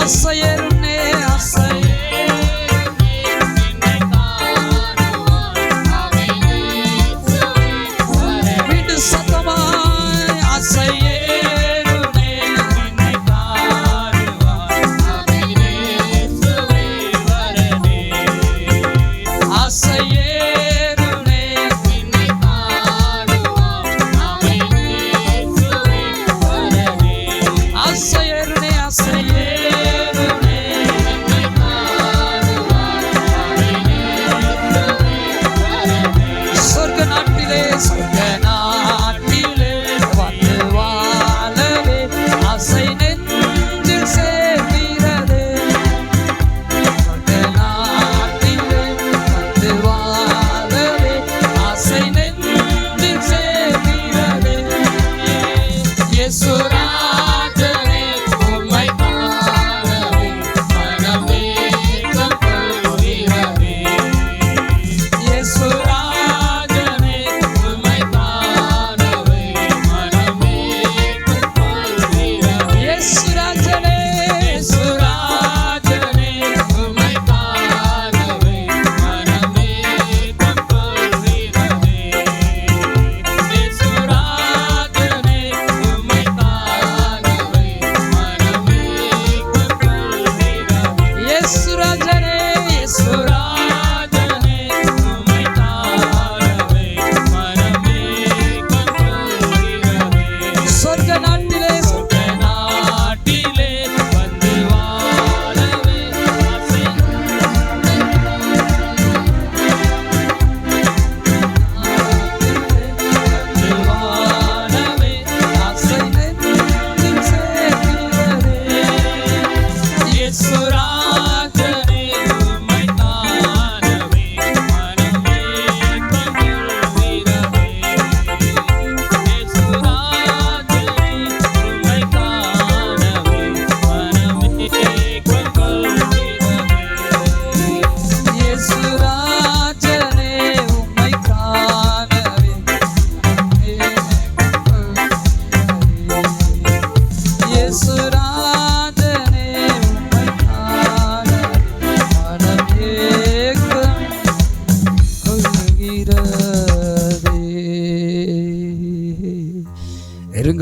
Asa ye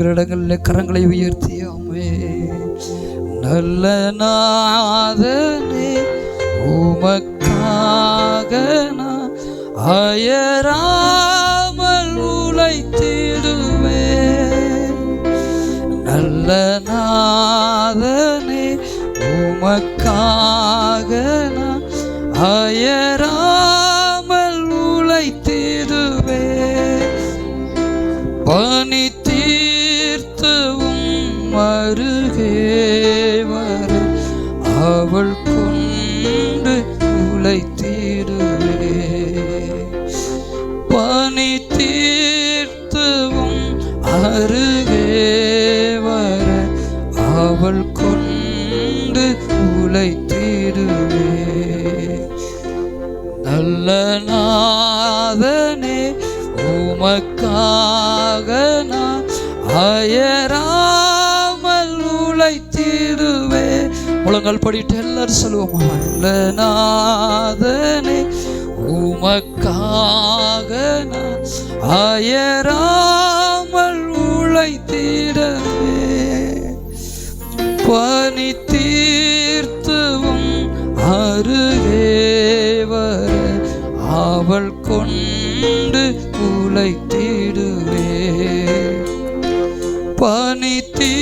எங்கள் இடங்களில் கரங்களை உயர்த்தியாமே நல்ல நாதனே உமக்காக நான் அயராமல் உழைத்திடுவே நல்ல நாதனே உமக்காக நான் அயராமல் உழைத்திடுவே பனி தீர்த்தவும் அருகே வர அவள் கொண்டு உழைத்திடுவே நல்ல நாதனே உமக்காக நான் அயராமல் முழங்கால் படிட்டு எல்லாரும் சொல்லுவோம் அல்லநாதனே உமக்காக நான் அயராமல் உழைத்திடவே பனி தீர்த்துவும் அருகேவர அவள் கொண்டு உழைத்திடுவே பனி தீ